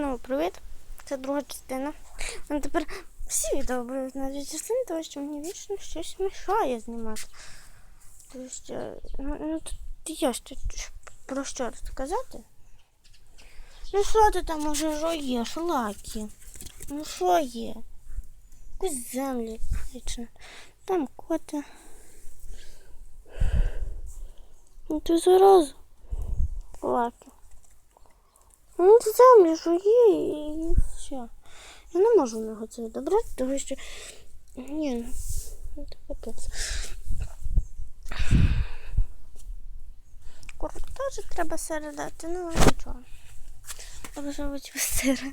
Ну, привіт! Це друга частина. Ну, тепер всі відео будуть на дві частини, тому що мені вічно щось мішає знімати. Тобто, ну, ну тут є ще про що розказати. Ну що ти там уже жуєш, лакі? Ну що є? Якусь землі вічно. Там коти. Ну ти зараза. Лакі. Ну, це землю жує і все. Я не можу в нього це відобрати, тому що. Ні, ну це капець. Курку теж треба сири дати, ну нічого. Треба зробити сира.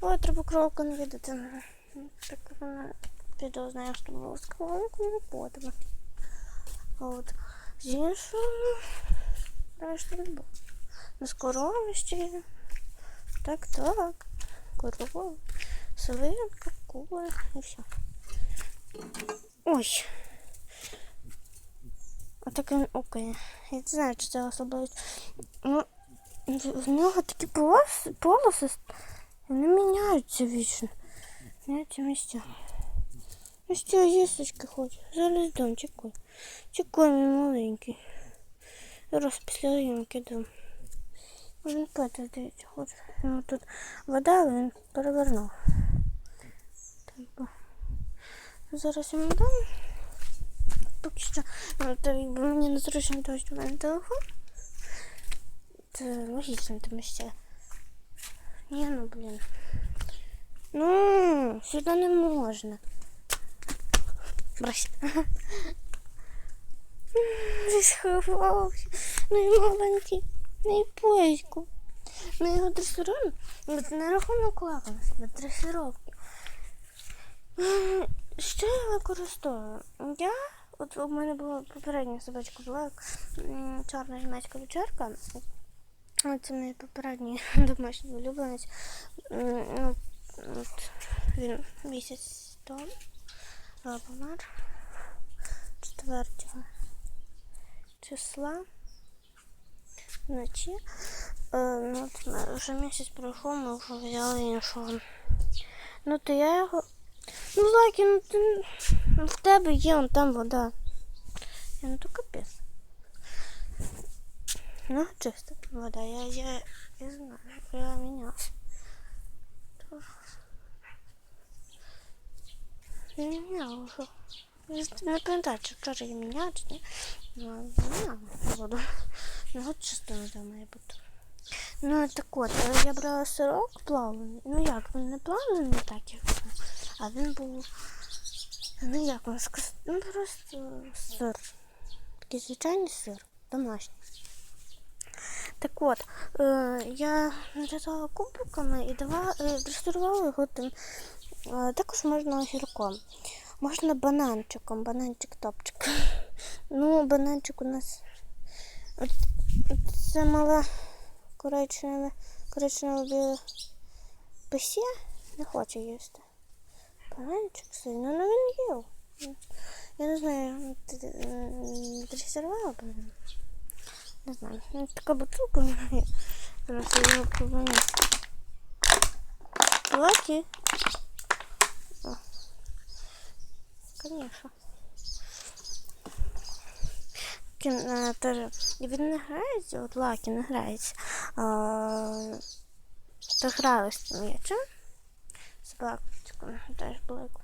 Ой, треба кролку не віддати. Так вона знає, що було з кроликом, не потрібно. От. З іншого. Що не було. На скорові ще є. Так, так. Корова, свинка, кури і все. Ой. Він окей. Я не знаю, чи це особливо. Ну, в нього такі полоси, полоси вони міняються вічно. Міняються місця. Ну що, їсточки хоче. Зараз дам, чекай. Чекай, мій маленький. Зараз після зйомки дам. Він пити, здається, тут вода, він перевернув. Так. Зараз йому дам. Поки що ну, мені що в мене телефон. Це логічно, тому що. Ні, ну блін. Ну, сюди не можна. Брось. Ти сховався. Ну і маленький. Ну і поїзьку. Ми його дресируємо. От на рахунок лакомства, на дресировки. Що я використовую? Я, от у мене була попередня собачка була чорна німецька вечерка. Це мій попередній домашній улюбленець. Ну, от, він місяць тому помер 4 числа вночі. Е, ну, от вже місяць пройшов, ми вже взяли іншого. Ну то я його. Ну, Лакі, ну ти ну, в тебе є он там вода. Я, ну то капець. Ну, чиста вода, я, я, я знаю, я мінявся. Я міняв вже. Не пам'ятаю, чи вчора я міняв, чи ні. Ну, міняв воду. Ну, от чисто вода має бути. Ну, так от, е, я брала сирок плавлений. Ну як, він не плавлений так, як а він був. Ну як вам сказати? Ну просто сир. Такий звичайний сир, домашній. Так от, е, я нарізала кубиками і дава, е, дресирувала його тим. Е, також можна огірком. Можна бананчиком, бананчик топчик. Ну, бананчик у нас. Це мала коричневе, коричневе писє не хоче їсти. Бананчик сильно, ну він їв. Я не знаю, ти м, дресирувала б він? Не знаю. Ну, така бутилка в мене є. Зараз я його побачу. Лаки. Конечно. Він не грається, от Лакі не грається. Цим м'ячем. Собакою теж блику.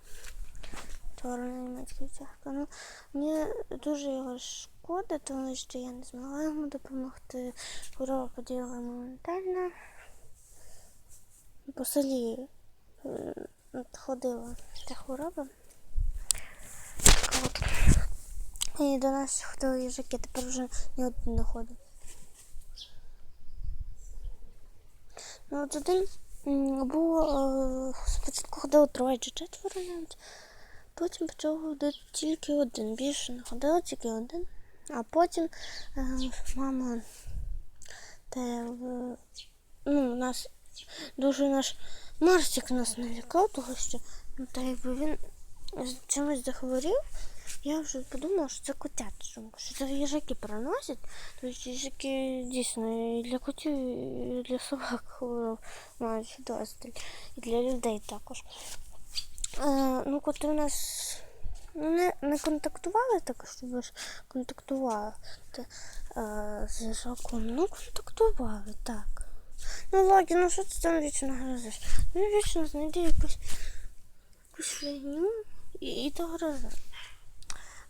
Чорна німецька цяхка. Ну, мені дуже його шкода, тому що я не змогла йому допомогти. Хвороба поділа моментально. По селі е, ходила ця хвороба. От. І до нас ходили їжаки, тепер вже ні один не ходить. Ну, один м, е, спочатку ходило троє чи четверо навіть, потім почав ходити тільки один. Більше не ходило, тільки один. А потім е, мама та е, ну, нас дуже наш Марсик нас налякав, того що ну, та якби він чимось захворів. Я вже подумала, що це сумка, що це їжаки приносять. Тобто їжаки дійсно і для котів, і для собак е, мають досталь. І для людей також. Е, ну, коти у нас не, не контактували так, щоб ж контактували е, з їжаком. Ну, контактували, так. Ну, Лагі, ну що ти там вічно грозиш? Ну, вічно знайди якусь, якусь фігню і, і то грози.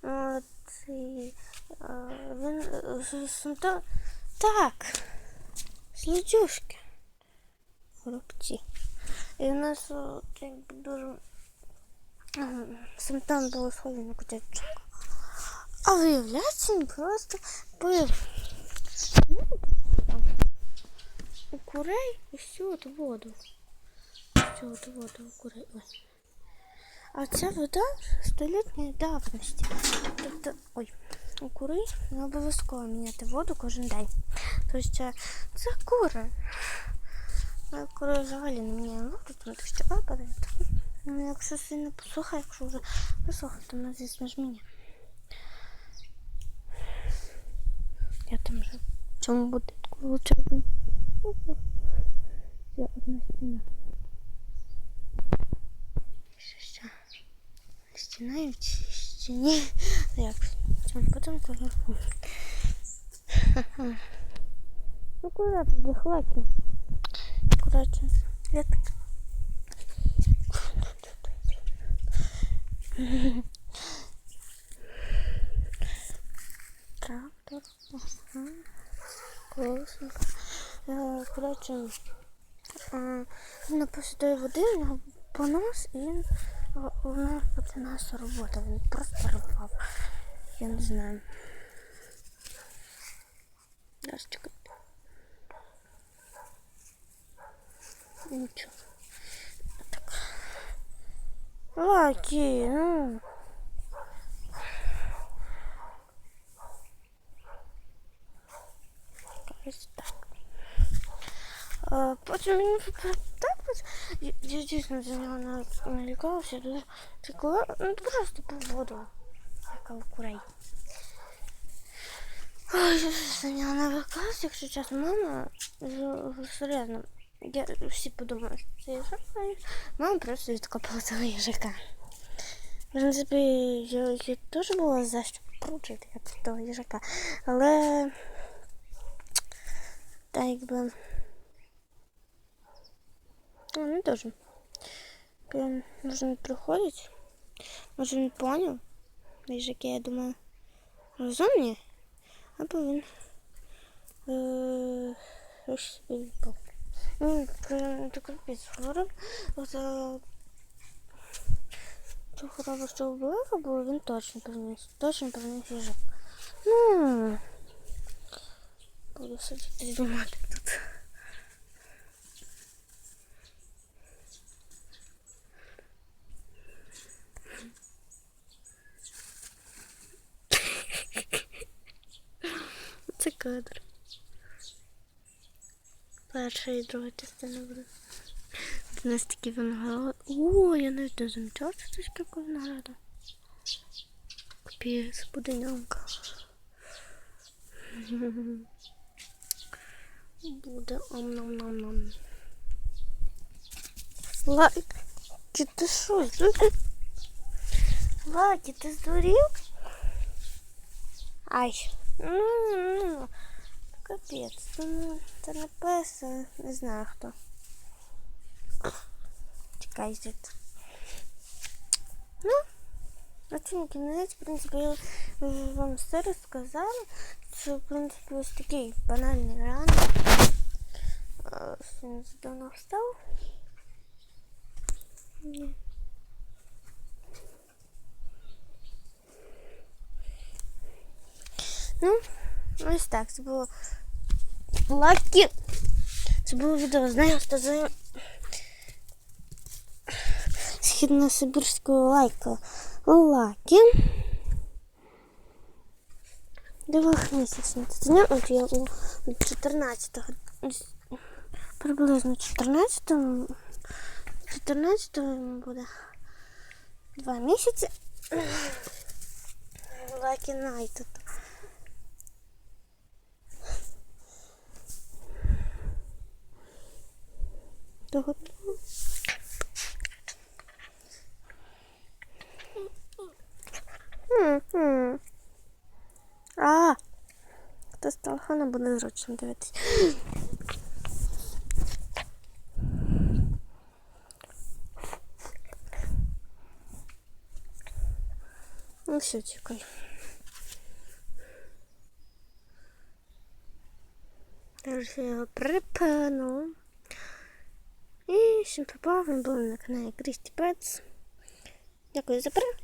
От, а, він з- так, слідюшки, горобці. І у нас от, якби дуже симптом було схожі на котячок. А виявляється, він просто пив у курей і всю эту воду. Всю эту воду у курей. Ой. А ця вода столітньої давності. Тобто, ой, у кури не обов'язково міняти воду кожен день. Тобто це, це кури. А кури взагалі не міняє воду, тому що падає. Ну, якщо сильно посуха, якщо вже посуха, то вона, звісно ж, міняє. Я там живу. В цьому будинку величезному. Це одна стіна. Що ще? Стіна і в цій. Як? В цьому. Ну куди тут захватно? Коротше, я так. Трактор. Ага. Колесник. Е, Коротше, він напився води, понос, і він е, у нього починається робота. Він просто рвав. Я не знаю. Зараз чекайте. Нічого. Так. Лакі, ну. Ось так. А, потім він так от, я, дійсно за нього налякалася, дуже текла, ну просто по воду, як курей. Ой, я за нього налякалася, якщо чесно, мама, з- серйозно, я, всі подумали, що це їжак, мама просто відкопала того їжака. В принципі, я, я теж була за що пручити як того їжака, але та якби. Ну, не дуже. Прям може не приходить. Може він поняв. Їжаки, я думаю, розумні. Або він е, щось собі відпав. Ну, прям так капець хвороб. От е, цю хворобу, що вбила, бо він точно приніс. Точно приніс їжак. Ну, буду сидіти знімати тут. Це кадр. Перша і друга частина буде. У нас такі виноград. О, я навіть не замічала, що це таке винограда. Капець, будинянка. Буде ом-нам-нам-нам. Лайк, чи ти що? Лакі, ти здурів? Ай. Ну, ну, капець. Не, це не не знаю хто. Чекай, звідти. Ну, на цьому кінець, в принципі, я вам все розказала. Що, в принципі, ось такий банальний ранок. А, Син давно встав. Ні. Ну, ось так. Це було Лакі. Це було відео знайомство з східно-сибірською лайкою Лакі. Двохмісячне дитиня. От я у 14-го. Приблизно 14-му. 14-го буде два місяці. лайки найте. Того. А, хто з телефоном буде зручно дивитися. Ну все, чекай. Я його припину. І всім попав, ви були на каналі Крісті Петс. Дякую за перегляд.